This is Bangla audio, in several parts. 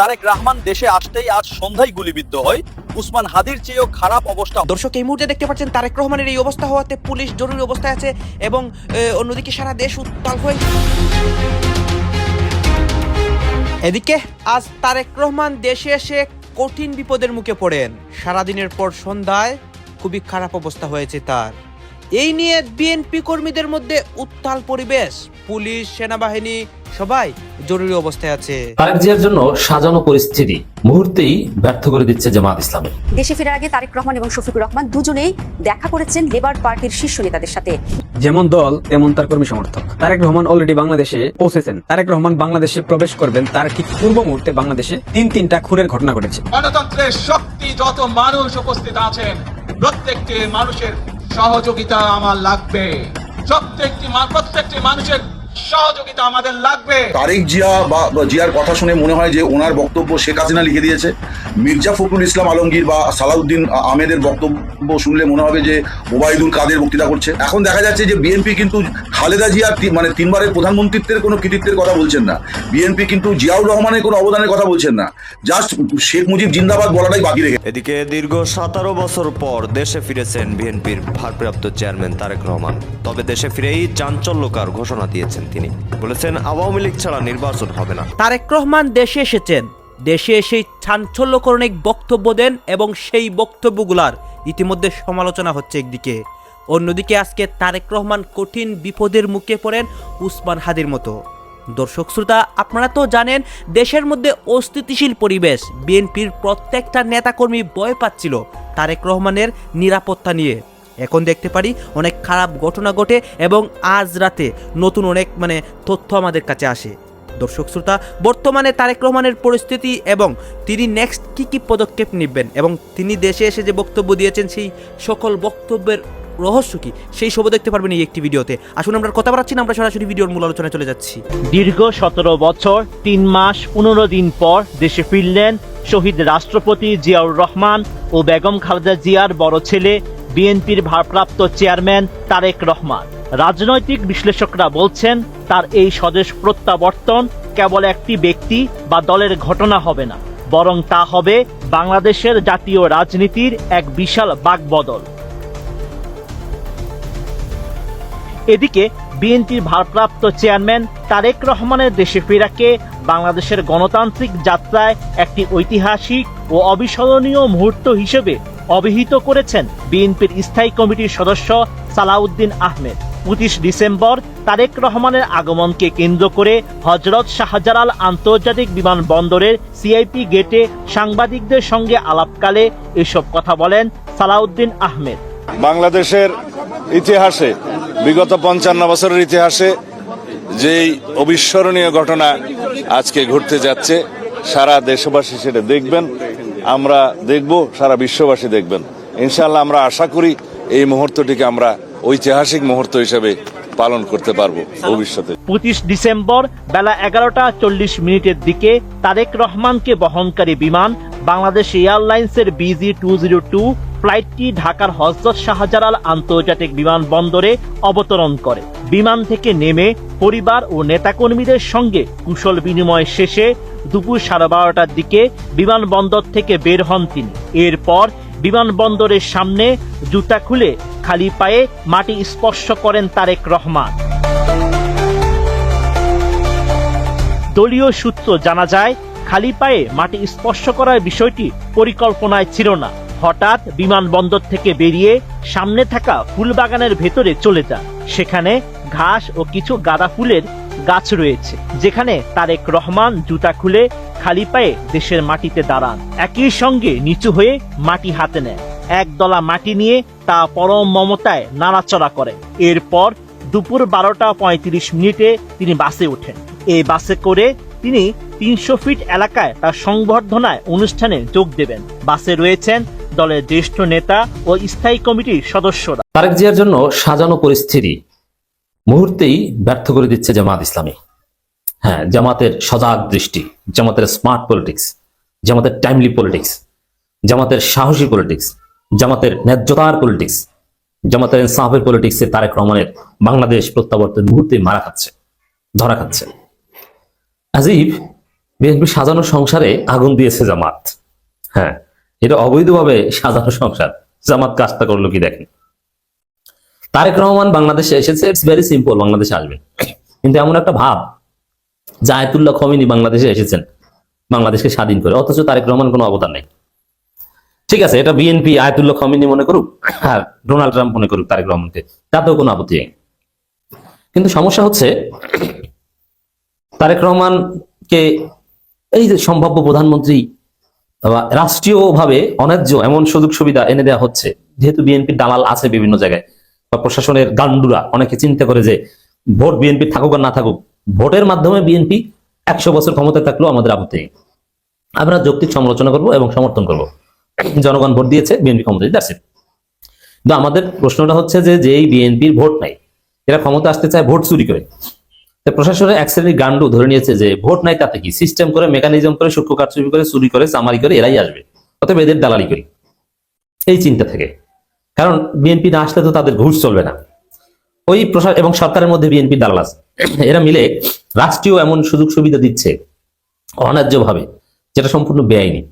তারেক রহমান দেশে আসতেই আজ সন্ধ্যায় গুলিবিদ্ধ হয়। উসমান হাদির চেয়েও খারাপ অবস্থা দর্শক, এই মুহূর্তে দেখতে পাচ্ছেন তারেক রহমানের এই অবস্থা হওয়াতে পুলিশ জরুরি অবস্থায় আছে এবং অন্যদিকে সারা দেশ উত্তাল হয়ে এদিকে আজ তারেক রহমান দেশে এসে কঠিন বিপদের মুখে পড়েন। সারাদিনের পর সন্ধ্যায় খুবই খারাপ অবস্থা হয়েছে তার। এই নিয়ে বিএনপি কর্মীদের মধ্যে উত্তাল পরিবেশ। পুলিশ সেনাবাহিনী সবাই জরুরি অবস্থায় আছে। তারেক জিয়ার জন্য সাজানো পরিস্থিতি মুহূর্তেই ব্যর্থ করে দিচ্ছে জামাত ইসলামী। দেশে ফেরার আগে তারেক রহমান এবং শফিকুর রহমান দুজনেই দেখা করেছেন লেবার পার্টির শীর্ষ নেতাদের সাথে। যেমন দল তেমন তার কর্মী সমর্থক। তারেক রহমান অলরেডি বাংলাদেশে পৌঁছেছেন। তারেক রহমান বাংলাদেশে প্রবেশ করবেন তার ঠিক পূর্ব মুহূর্তে বাংলাদেশে তিন তিনটা খুনের ঘটনা ঘটেছে। গণতন্ত্রের শক্তি যত মানুষ উপস্থিত আছেন প্রত্যেকটি মানুষের সহযোগিতা আমার লাগবে। প্রত্যেকটি প্রত্যেকটি মানুষের সহযোগিতা আমাদের লাগবে। তারেক জিয়া বা বা জিয়ার কথা শুনে মনে হয় যে ওনার বক্তব্য শেখ হাসিনা লিখে দিয়েছে। মির্জা ফখরুল ইসলাম আলমগীর বা সালাউদ্দিন আহমেদের বক্তব্য শুনলে মনে হবে যে ওবায়দুল কাদের বক্তৃতা করছে। এখন দেখা যাচ্ছে যে বিএনপি কিন্তু খালেদা জিয়ার মানে তিনবারের প্রধানমন্ত্রীত্বের কোনো কৃতিত্বের কথা বলছেন না। বিএনপি কিন্তু জিয়াউর রহমানের কোনো অবদানের কথা বলছেন না। জাস্ট শেখ মুজিব জিন্দাবাদ বলাটাই বাকি রেখে এদিকে দীর্ঘ সতেরো বছর পর দেশে ফিরেছেন বিএনপির ভারপ্রাপ্ত চেয়ারম্যান তারেক রহমান। তবে দেশে ফিরেই চাঞ্চল্যকার ঘোষণা দিয়েছেন। তিনি। বলেছেন, আওয়ামী লীগ ছাড়া নির্বাচন হবে না। তারেক রহমান দেশে এসেছেন। দেশে এসে চাঞ্চল্যকর অনেক বক্তব্য দেন এবং সেই বক্তব্যগুলার ইতিমধ্যে সমালোচনা হচ্ছে একদিকে। অন্যদিকে আজকে তারেক রহমান কঠিন বিপদের মুখে পড়েন উসমান হাদির মতো। দর্শক শ্রোতা, আপনারা তো জানেন, দেশের মধ্যে অস্থিতিশীল পরিবেশ। বিএনপির প্রত্যেকটা নেতাকর্মী ভয় পাচ্ছিল তারেক রহমানের নিরাপত্তা নিয়ে। এখন দেখতে পারি অনেক খারাপ ঘটনা ঘটে এবং আজ রাতে নতুন অনেক মানে তথ্য আমাদের কাছে আসে। দর্শক শ্রোতা, বর্তমানে তারেক রহমানের পরিস্থিতি এবং তিনি নেক্সট কি কি পদক্ষেপ নেবেন এবং তিনি দেশে এসে যে বক্তব্য দিয়েছেন সেই সকল বক্তব্যের রহস্য কি, সেই সব দেখতে পারবেন এই একটি ভিডিওতে। আসুন আমরা কথা বাড়াচ্ছি না, আমরা সরাসরি ভিডিওর মূল আলোচনায় চলে যাচ্ছি। দীর্ঘ সতেরো বছর, তিন মাস, পনেরো দিন পর দেশে ফিরলেন শহীদ রাষ্ট্রপতি জিয়াউর রহমান ও বেগম খালেদা জিয়ার বড় ছেলে বিএনপির ভারপ্রাপ্ত চেয়ারম্যান তারেক রহমান। রাজনৈতিক বিশ্লেষকরা বলছেন, তার এই স্বদেশ প্রত্যাবর্তন কেবল একটি ব্যক্তি বা দলের ঘটনা হবে না, বরং তা হবে বাংলাদেশের জাতীয় রাজনীতির এক বিশাল বাকবদল। এদিকে, বিএনপির ভারপ্রাপ্ত চেয়ারম্যান তারেক রহমানের দেশে ফেরাকে বাংলাদেশের গণতান্ত্রিক যাত্রায় একটি ঐতিহাসিক ও অবিস্মরণীয় মুহূর্ত হিসেবে অভিহিত করেছেন বিএনপির স্থায়ী কমিটির সদস্য সালাউদ্দিন আহমেদ। পঁচিশ ডিসেম্বর তারেক রহমানের আগমনকে কেন্দ্র করে হজরত শাহজালাল আন্তর্জাতিক বিমানবন্দরের সিআইপি গেটে সাংবাদিকদের সঙ্গে আলাপকালে এসব কথা বলেন সালাউদ্দিন আহমেদ। বাংলাদেশের ইতিহাসে, বিগত পঞ্চান্ন বছরের ইতিহাসে যেই অবিস্মরণীয় ঘটনা আজকে ঘটতে যাচ্ছে, সারা দেশবাসী সেটা দেখবেন। আমরা দেখব, সারা বিশ্ববাসী দেখবেন। ইনশাআল্লাহ আমরা আশা করি এই মুহূর্তটিকে আমরা ঐতিহাসিক মুহূর্ত হিসেবে পালন করতে পারব ভবিষ্যতে। পঁচিশ ডিসেম্বর বেলা এগারোটা চল্লিশ মিনিটের দিকে তারেক রহমানকে বহনকারী বিমান বাংলাদেশ এয়ারলাইন্সের বিজি টু জিরো টু ফ্লাইটটি ঢাকার হজরত শাহজালাল আন্তর্জাতিক বিমানবন্দরে অবতরণ করে। বিমান থেকে নেমে পরিবার ও নেতাকর্মীদের সঙ্গে কুশল বিনিময় শেষে দুপুর সাড়ে বারোটার দিকে বিমানবন্দর থেকে বের হন তিনি। এরপর বিমানবন্দরের সামনে জুতা খুলে খালি পায়ে মাটি স্পর্শ করেন তারেক রহমান। দলীয় সূত্র জানা যায়, খালি পায়ে মাটি স্পর্শ করার বিষয়টি পরিকল্পনায় ছিল না। হঠাৎ বিমানবন্দর থেকে বেরিয়ে সামনে থাকা ফুলবাগানের ভেতরে চলে যান। সেখানে ঘাস ও কিছু গাঁদা ফুলের গাছ রয়েছে, যেখানে তারেক রহমান জুতা খুলে খালি পায়ে দেশের মাটিতে দাঁড়ান। একই সঙ্গে নিচু হয়ে মাটি হাতে নেয় একদলা মাটি নিয়ে তা পরম মমতায় নাড়াচড়া করেন। এরপর দুপুর বারোটা পঁয়ত্রিশ মিনিটে তিনি বাসে ওঠেন। এই বাসে করে তিনি তিনশো ফিট এলাকায় তার সংবর্ধনায় অনুষ্ঠানে যোগ দেবেন। বাসে রয়েছেন দলের জ্যেষ্ঠ নেতা ও স্থায়ী কমিটির সদস্যরা। তারেক জিয়ার জন্য সাজানো পরিস্থিতি। মুহূর্তেই ব্যর্থ করে দিচ্ছে জামাত ইসলামী। হ্যাঁ জামাতের সজাগ দৃষ্টি, জামাতের স্মার্ট পলিটিক্স জামাতের টাইমলি পলিটিক্স জামাতের সাহসী পলিটিক্স জামাতের ন্যায্যতার পলিটিক্স জামাতের ইনসাফের পলিটিক্সে তারেক রহমানের বাংলাদেশ প্রত্যাবর্তন মুহূর্তে মারা খাচ্ছে, ধরা খাচ্ছে। আজিব বিএনপির সাজানো সংসারে আগুন দিয়েছে জামাত। হ্যাঁ এটা অবৈধভাবে সাজানো সংসার। জামাত কাজটা করল কি দেখেন? তারেক রহমান বাংলাদেশে এসেছে ইটস ভেরি সিম্পল বাংলাদেশে আসবেন কিন্তু এমন একটা ভাব জায়তুল্লাহ খমিনী বাংলাদেশে এসেছেন, বাংলাদেশকে স্বাধীন করে। অথচ তারেক রহমান কোনো অবদান নেই। ঠিক আছে, এটা বিএনপি আয়তুল্লাহ খমিনী মনে করুক, আর ডোনাল্ড ট্রাম্প মনে করুক তারেক রহমানকে। তাতেও কোনো আপত্তি নেই। কিন্তু সমস্যা হচ্ছে, তারেক রহমানকে এই যে সম্ভাব্য প্রধানমন্ত্রী রাষ্ট্রীয়ভাবে অন্যায্য এমন সুযোগ সুবিধা এনে দেওয়া হচ্ছে, যেহেতু বিএনপির দালাল আছে বিভিন্ন জায়গায় বা প্রশাসনের গান্ডুরা অনেকে চিন্তা করে যে ভোট বিএনপি থাকুক আর না থাকুক, ভোটের মাধ্যমে বিএনপি একশো বছর ক্ষমতায় থাকলেও আমাদের আপত্তি আমরা যৌক্তিক সমালোচনা করব এবং সমর্থন করব। জনগণ ভোট দিয়েছে, বিএনপি ক্ষমতায় যাচ্ছে কিন্তু আমাদের প্রশ্নটা হচ্ছে যে যেই বিএনপির ভোট নাই, এরা ক্ষমতা আসতে চায় ভোট চুরি করে। প্রশাসনের এক শ্রেণির গান্ডু ধরে নিয়েছে যে ভোট নাই তাতে কি? সিস্টেম করে মেকানিজম করে, সূক্ষ্ম কারচুপি করে, চুরি করে, চামারি করে, এরাই আসবে। অতএব এদের দালালি করি। এই চিন্তা থেকে। কারণ বিএনপি না আসলে তো তাদের ঘুষ চলবে না। ওই প্রশাসন এবং সরকারের মধ্যে বিএনপি দালাল আছে। এরা মিলে রাষ্ট্রীয় এমন সুযোগ সুবিধা দিচ্ছে অন্যায্যভাবে, যেটা সম্পূর্ণ বেআইনি,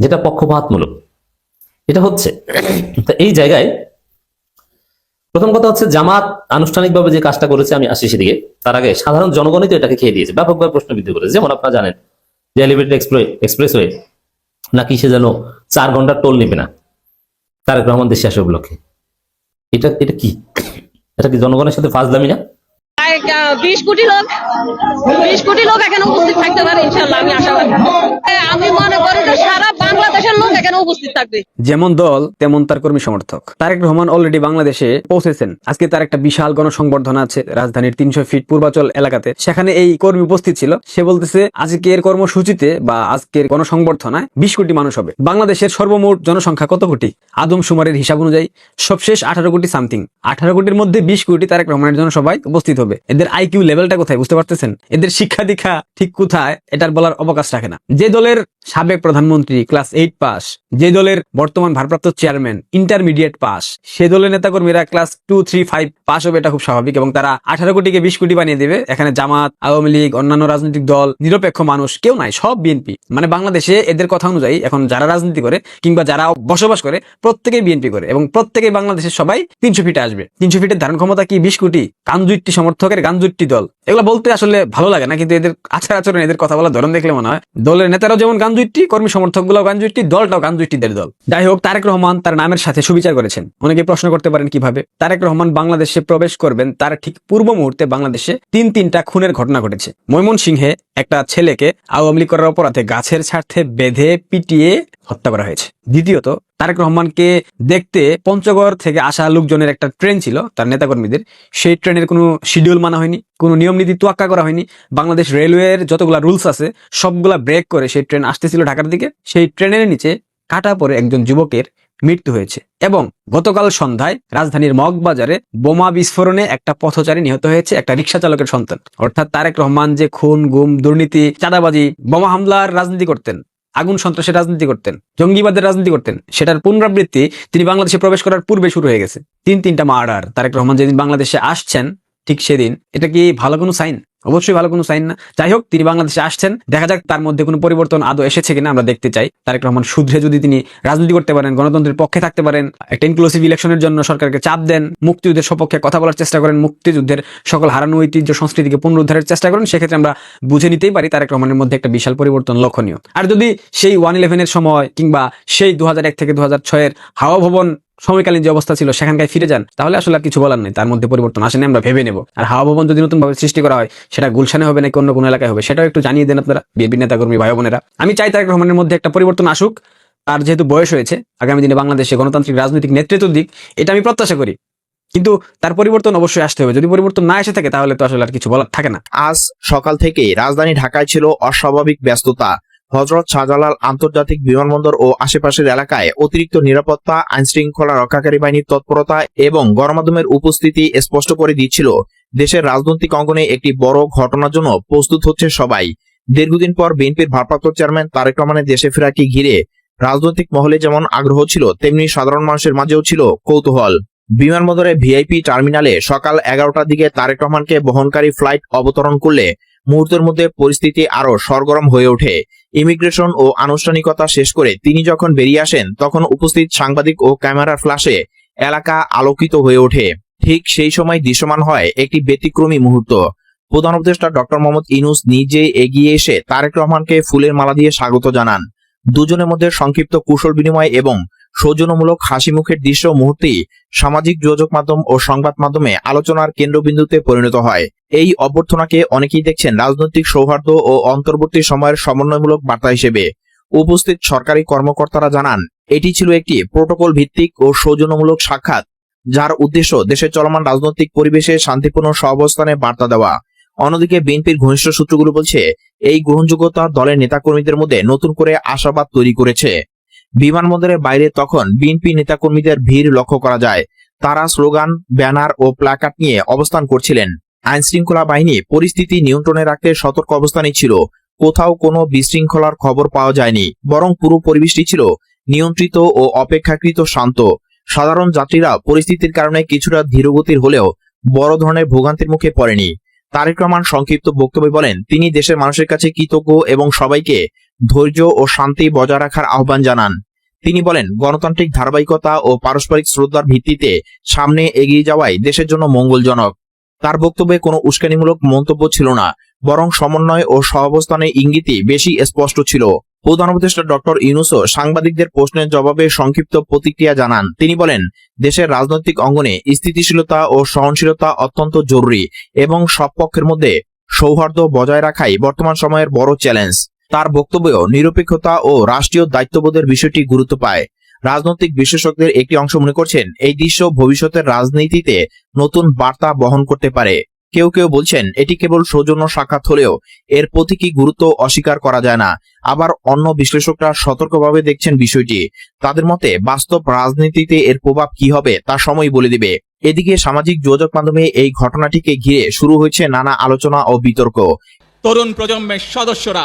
যেটা পক্ষপাতমূলক। এটা হচ্ছে। তো এই জায়গায় প্রথম কথা হচ্ছে জামাত আনুষ্ঠানিকভাবে যে কাজটা করেছে, আমি আসি সেদিকে। তার আগে সাধারণ জনগণই তো এটাকে খেয়ে দিয়েছে, ব্যাপকভাবে প্রশ্নবিদ্ধ করেছে। যেমন আপনারা জানেন যে এলিভেটেড এক্সপ্রেসওয়ে নাকি সে যেন চার ঘণ্টার টোল নেবে না। তারেক রহমান দেশে আসে উপলক্ষে। এটা এটা কি? এটা কি জনগণের সাথে ফাজলামি না? বিশ কোটি লোক, বিশ কোটি লোক এখানে উপস্থিত থাকতে পারে ইনশাল্লাহ আমি আশাবাদী। আমি মনে করি সারা এখানে উপস্থিত থাকবে। যেমন দল, তেমন তার কর্মী সমর্থক। তারেক রহমান অলরেডি বাংলাদেশে পৌঁছেছেন। আজকে তার একটা বিশাল গণসংবর্ধনা আছে রাজধানীর তিনশো ফিট পূর্বাচল এলাকাতে। সেখানে এই কর্মী উপস্থিত ছিল। সে বলতেছে, আজকের কর্মসূচিতে বা আজকের গণসংবর্ধনায় বিশ কোটি মানুষ হবে। বাংলাদেশের সর্বমোট জনসংখ্যা কত কোটি? আদমশুমারের হিসাব অনুযায়ী, সবশেষ আঠারো কোটি সামথিং। আঠারো কোটির মধ্যে বিশ কোটি তারেক রহমানের জনসভায় উপস্থিত হবে। এদের আইকিউ লেভেলটা কোথায় বুঝতে পারতেছেন? এদের শিক্ষা দীক্ষা ঠিক কোথায়? এটার বলার অবকাশ রাখে না। যে দলের সাবেক প্রধানমন্ত্রী, ক্লাস এইট পাস যে দলের বর্তমান ভারপ্রাপ্ত চেয়ারম্যান ইন্টারমিডিয়েট পাস সে দলের নেতাকর্মীরা class two three five pass হবে এটা খুব স্বাভাবিক এবং তারা আঠারো কোটিকে বিশ কোটি বানিয়ে দেবে। এখানে জামাত, আওয়ামী লীগ, অন্যান্য রাজনৈতিক দল, নিরপেক্ষ মানুষ কেউ নাই, সব বিএনপি মানে বাংলাদেশে এদের কথা অনুযায়ী এখন যারা রাজনীতি করে কিংবা যারা বসবাস করে, প্রত্যেকেই বিএনপি করে এবং প্রত্যেকেই বাংলাদেশের সবাই তিনশো ফিটে আসবে। তিনশো ফিটের ধারণ ক্ষমতা কি বিশ কোটি? কাঞ্জুইট্টি সমর্থকের গাঞ্জুইট্টি দল। এগুলো বলতে আসলে ভালো লাগে না, কিন্তু এদের আচার আচরণ এদের কথা বলার ধরন দেখলে মনে হয়। দলের নেতারাও যেমন গাঞ্জুইট্টি, কর্মী সমর্থকগুলো গাঞ্জুইট্টি, দলটাও গাঞ্জুইট্টিদের দল। যাই হোক তারেক রহমান তার নামের সাথে সুবিচার করেছেন। অনেকে প্রশ্ন করতে পারেন কীভাবে। তারেক রহমান বাংলাদেশে প্রবেশ করবেন, তার ঠিক পূর্ব মুহূর্তে বাংলাদেশে তিন তিনটা খুনের ঘটনা ঘটেছে। ময়মনসিংহে একটা ছেলেকে আওয়ামী লীগ করার অপরাধে গাছের স্বার্থে বেঁধে পিটিয়ে হত্যা করা হয়েছে। দ্বিতীয়ত, তারেক রহমানকে দেখতে পঞ্চগড় থেকে আসা লোকজনের একটা ট্রেন ছিল, তার নেতাকর্মীদের। সেই ট্রেনের কোনো শিডিউল মানা হয়নি, কোনো নিয়ম নীতি তোয়াক্কা করা হয়নি। বাংলাদেশ রেলওয়ের যতগুলা রুলস আছে, সবগুলা ব্রেক করে সেই ট্রেন আসতেছিল ঢাকার দিকে। সেই ট্রেনের নিচে কাটা পরে একজন যুবকের মৃত্যু হয়েছে এবং গতকাল সন্ধ্যায় রাজধানীর মগবাজারে বোমা বিস্ফোরণে একটা পথচারী নিহত হয়েছে, একটা রিক্সা চালকের সন্তান। অর্থাৎ তারেক রহমান যে খুন, গুম, দুর্নীতি, চাঁদাবাজি, বোমা হামলার রাজনীতি করতেন, আগুন সন্ত্রাসের রাজনীতি করতেন, জঙ্গিবাদের রাজনীতি করতেন, সেটার পুনরাবৃত্তি তিনি বাংলাদেশে প্রবেশ করার পূর্বে শুরু হয়ে গেছে। তিন তিনটা মার্ডার, তারেক রহমান যেদিন বাংলাদেশে আসছেন, ঠিক সেদিন, এটা কি ভালো কোনো সাইন? অবশ্যই ভালো কোনো সাইন না। যাই হোক, তিনি বাংলাদেশে আসছেন। দেখা যাক তার মধ্যে কোনো পরিবর্তন আদৌ এসেছে কিনা আমরা দেখতে চাই। তারেক রহমান শুধরে যদি তিনি রাজনীতি করতে পারেন, গণতন্ত্রের পক্ষে থাকতে পারেন, একটা ইনক্লুসিভ ইলেকশনের জন্য সরকারকে চাপ দেন, মুক্তিযুদ্ধের সপক্ষে কথা বলার চেষ্টা করেন, মুক্তিযুদ্ধের সকল হারানো ঐতিহ্য সংস্কৃতিকে পুনরুদ্ধারের চেষ্টা করেন, সেক্ষেত্রে আমরা বুঝে নিতেই পারি তারেক রহমানের মধ্যে একটা বিশাল পরিবর্তন লক্ষণীয়। আর যদি সেই ওয়ান ইলেভেনের সময় কিংবা সেই দু থেকে দু হাজার ছয়ের হাওয়া ভবন সময়কালীন যে অবস্থা ছিল, সেখানকার ফিরে যান, তাহলে আসলে আর কিছু বলার নেই। তার মধ্যে পরিবর্তন আসেনি, আমরা ভেবে নেব। আর হাওয়া ভবন যদি নতুন ভাবে সৃষ্টি করা হয়, সেটা গুলশানে হবে নাকি অন্য কোনো এলাকায় হবে, সেটাও একটু জানিয়ে দেন আপনারা, বিএনপি নেতাকর্মী ভাই বোনেরা। আমি চাই তারেক রহমানের মধ্যে একটা পরিবর্তন আসুক তার যেহেতু বয়স হয়েছে, আগামী দিনে বাংলাদেশে গণতান্ত্রিক রাজনৈতিক নেতৃত্ব দিক, এটা আমি প্রত্যাশা করি। কিন্তু তার পরিবর্তন অবশ্যই আসতে হবে। যদি পরিবর্তন না এসে থাকে, তাহলে তো আসলে আর কিছু বলার থাকে না। আজ সকাল থেকে রাজধানী ঢাকায় ছিল অস্বাভাবিক ব্যস্ততা। হজরত শাহজালাল আন্তর্জাতিক বিমানবন্দর ও আশেপাশের এলাকায় অতিরিক্ত নিরাপত্তা আইন শৃঙ্খলা রক্ষাকারী বাহিনীর তৎপরতা এবং গণমাধ্যমের উপস্থিতি স্পষ্ট করে দিচ্ছিল। দেশের রাজনৈতিক অঙ্গনে একটি বড় ঘটনার জন্য প্রস্তুত হচ্ছে সবাই। দীর্ঘদিন পর বিএনপির ভারপ্রাপ্ত চেয়ারম্যান তারেক রহমানের দেশে ফেরাকে ঘিরে রাজনৈতিক মহলে যেমন আগ্রহ ছিল, তেমনি সাধারণ মানুষের মাঝেও ছিল কৌতূহল। বিমানবন্দরে ভিআইপি টার্মিনালে সকাল এগারোটার দিকে তারেক রহমানকে বহনকারী ফ্লাইট অবতরণ করলে মুহূর্তের মধ্যে পরিস্থিতি আরও সরগরম হয়ে ওঠে। ইমিগ্রেশন ও আনুষ্ঠানিকতা শেষ করে তিনি যখন বেরিয়ে আসেন, তখন উপস্থিত সাংবাদিক ও ক্যামেরার ফ্ল্যাশে এলাকা আলোকিত হয়ে ওঠে। ঠিক সেই সময় দৃশ্যমান হয় একটি ব্যতিক্রমী মুহূর্ত। প্রধান উপদেষ্টা ডক্টর মোহাম্মদ ইনুস নিজে এগিয়ে এসে তারেক রহমানকে ফুলের মালা দিয়ে স্বাগত জানান। দুজনের মধ্যে সংক্ষিপ্ত কুশল বিনিময় এবং সৌজন্যমূলক হাসি মুখের দৃশ্য মুহূর্তেই সামাজিক যোগাযোগ মাধ্যম ও সংবাদ মাধ্যমে আলোচনার কেন্দ্রবিন্দুতে পরিণত হয়। এই অভ্যর্থনাকে অনেকেই দেখছেন রাজনৈতিক সৌহার্দ্য ও অন্তর্বর্তী সময়ের সমন্বয়মূলক বার্তা হিসেবে। উপস্থিত সরকারি কর্মকর্তারা জানান, এটি ছিল একটি প্রোটোকল ভিত্তিক ও সৌজন্যমূলক সাক্ষাৎ, যার উদ্দেশ্য দেশের চলমান রাজনৈতিক পরিবেশে শান্তিপূর্ণ সহাবস্থানে বার্তা দেওয়া। অন্যদিকে বিএনপির ঘনিষ্ঠ সূত্রগুলো বলছে, এই গ্রহণযোগ্যতা দলের নেতাকর্মীদের মধ্যে নতুন করে আশাবাদ তৈরি করেছে। বিমানবন্দরের বাইরে তখন বিএনপি নেতাকর্মীদের ভিড় লক্ষ্য করা যায়। তারা স্লোগান, ব্যানার ও প্ল্যাকার্ড নিয়ে অবস্থান করছিলেন। আইন শৃঙ্খলা বাহিনী পরিস্থিতি নিয়ন্ত্রণে রাখতে সতর্ক অবস্থানে ছিল। কোথাও কোনো বিশৃঙ্খলার খবর পাওয়া যায়নি, বরং পুরো পরিবেশটি ছিল নিয়ন্ত্রিত ও অপেক্ষাকৃত শান্ত। সাধারণ যাত্রীরা পরিস্থিতির কারণে কিছুটা ধীরগতির হলেও বড় ধরনের ভোগান্তির মুখে পড়েনি। তারেক রহমান সংক্ষিপ্ত বক্তব্যে বলেন, তিনি দেশের মানুষের কাছে কৃতজ্ঞ এবং সবাইকে ধৈর্য ও শান্তি বজায় রাখার আহ্বান জানান। তিনি বলেন, গণতান্ত্রিক ধারাবাহিকতা ও পারস্পরিক শ্রদ্ধার ভিত্তিতে সামনে এগিয়ে যাওয়াই দেশের জন্য মঙ্গলজনক। তার বক্তব্যে কোনো উস্কানিমূলক মন্তব্য ছিল না, বরং সমন্বয় ও সহাবস্থানের ইঙ্গিতই বেশি স্পষ্ট ছিল। প্রধান উপদেষ্টা ডক্টর ইউনুসও সাংবাদিকদের প্রশ্নের জবাবে সংক্ষিপ্ত প্রতিক্রিয়া জানান। তিনি বলেন, দেশের রাজনৈতিক অঙ্গনে স্থিতিশীলতা ও সহনশীলতা অত্যন্ত জরুরি এবং সব পক্ষের মধ্যে সৌহার্দ্য বজায় রাখাই বর্তমান সময়ের বড় চ্যালেঞ্জ। তার বক্তব্যেও নিরপেক্ষতা ও রাষ্ট্রীয় দায়িত্ববোধের বিষয়টি গুরুত্ব পায়। রাজনৈতিক বিশেষজ্ঞদের একটি অংশ মনে করছেন, এই দৃশ্য ভবিষ্যতের রাজনীতিতে নতুন বার্তা বহন করতে পারে। কেউ কেউ বলছেন, এটি কেবল সৌজন্য সাক্ষাৎ হলেও এর প্রতীকী গুরুত্ব অস্বীকার করা যায় না। আবার অন্য বিশ্লেষকরা সতর্কভাবে দেখছেন বিষয়টি। তাদের মতে, বাস্তব রাজনীতিতে এর প্রভাব কি হবে তা সময় বলে দিবে। এদিকে সামাজিক যোগাযোগ মাধ্যমে এই ঘটনাটিকে ঘিরে শুরু হয়েছে নানা আলোচনা ও বিতর্ক। তরুণ প্রজন্মের সদস্যরা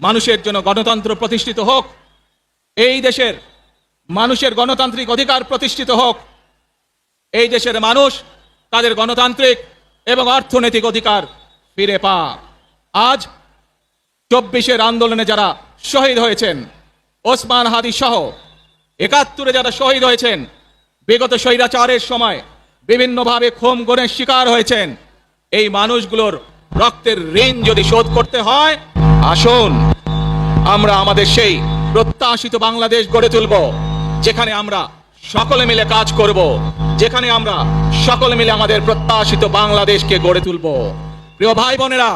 মানুষের জন্য গণতন্ত্র প্রতিষ্ঠিত হোক, এই দেশের মানুষের গণতান্ত্রিক অধিকার প্রতিষ্ঠিত হোক, এই দেশের মানুষ তাদের গণতান্ত্রিক এবং অর্থনৈতিক অধিকার ফিরে পাক। আজ চব্বিশের আন্দোলনে যারা শহীদ হয়েছেন, ওসমান হাদি সহ একাত্তরে যারা শহীদ হয়েছেন, বিগত স্বৈরাচারের সময় বিভিন্নভাবে খোম গণের শিকার হয়েছেন, এই মানুষগুলোর রক্তের ঋণ যদি শোধ করতে হয় আসুন, আমরা আমাদের সেই প্রত্যাশিত বাংলাদেশ গড়ে তুলব, যেখানে আমরা সকলে মিলে কাজ করব, যেখানে আমরা সকলে মিলে আমাদের প্রত্যাশিত বাংলাদেশকে গড়ে তুলব। প্রিয় ভাই বোনেরা,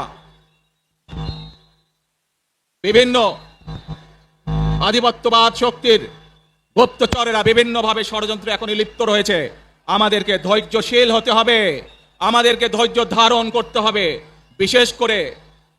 বিভিন্ন আধিপত্যবাদ শক্তির গুপ্তচরেরা বিভিন্নভাবে ষড়যন্ত্র এখনই লিপ্ত রয়েছে। আমাদেরকে ধৈর্যশীল হতে হবে, আমাদেরকে ধৈর্য ধারণ করতে হবে, বিশেষ করে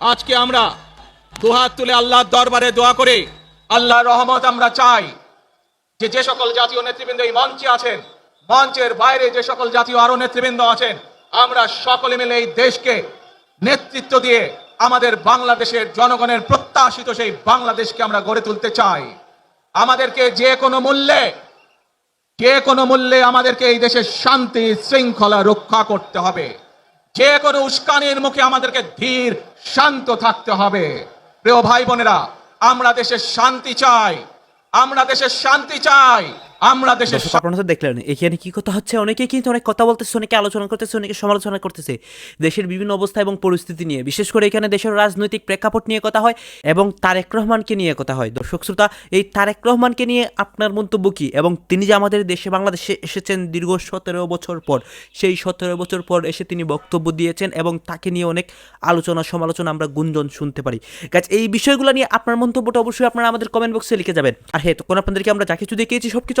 আজকে আমরা দুহাত তুলে আল্লাহর দরবারে দোয়া করে আল্লাহর রহমত আমরা চাই যে যে সকল জাতীয় নেতৃবৃন্দ এই মঞ্চে আছেন, মঞ্চের বাইরে যে সকল জাতীয় আরও নেতৃবৃন্দ আছেন, আমরা সকলে মিলে এই দেশকে নেতৃত্ব দিয়ে আমাদের বাংলাদেশের জনগণের প্রত্যাশিত সেই বাংলাদেশকে আমরা গড়ে তুলতে চাই। আমাদেরকে যে কোনো মূল্যে, যে কোনো মূল্যে আমাদেরকে এই দেশের শান্তি, শৃঙ্খলা রক্ষা করতে হবে। যে কোনো উস্কানির মুখে আমাদেরকে ধীর, শান্ত থাকতে হবে। প্রিয় ভাই বোনেরা, আমরা দেশের শান্তি চাই। আমরা দেশের শান্তি চাই। আমরা দেশের আপনারা তো দেখলেন এখানে কি কথা হচ্ছে? অনেকে কিন্তু অনেক কথা বলতেছে অনেকে আলোচনা করতেছে অনেকে সমালোচনা করতেছে। দেশের বিভিন্ন অবস্থা এবং পরিস্থিতি নিয়ে বিশেষ করে এখানে দেশের রাজনৈতিক প্রেক্ষাপট নিয়ে কথা হয় এবং তারেক রহমানকে নিয়ে কথা হয়। দর্শক শ্রোতা এই তারেক রহমানকে নিয়ে আপনার মন্তব্য কি? এবং তিনি যে আমাদের দেশে বাংলাদেশে এসেছেন দীর্ঘ সতেরো বছর পর সেই সতেরো বছর পর এসে তিনি বক্তব্য দিয়েছেন এবং তাকে নিয়ে অনেক আলোচনা সমালোচনা আমরা গুঞ্জন শুনতে পারি। গাছ এই বিষয়গুলো নিয়ে আপনার মন্তব্যটা অবশ্যই আপনারা আমাদের কমেন্ট বক্সে লিখে যাবেন। আর হ্যাঁ তখন আপনাদেরকে আমরা যা কিছু দেখিয়েছি সব কিছু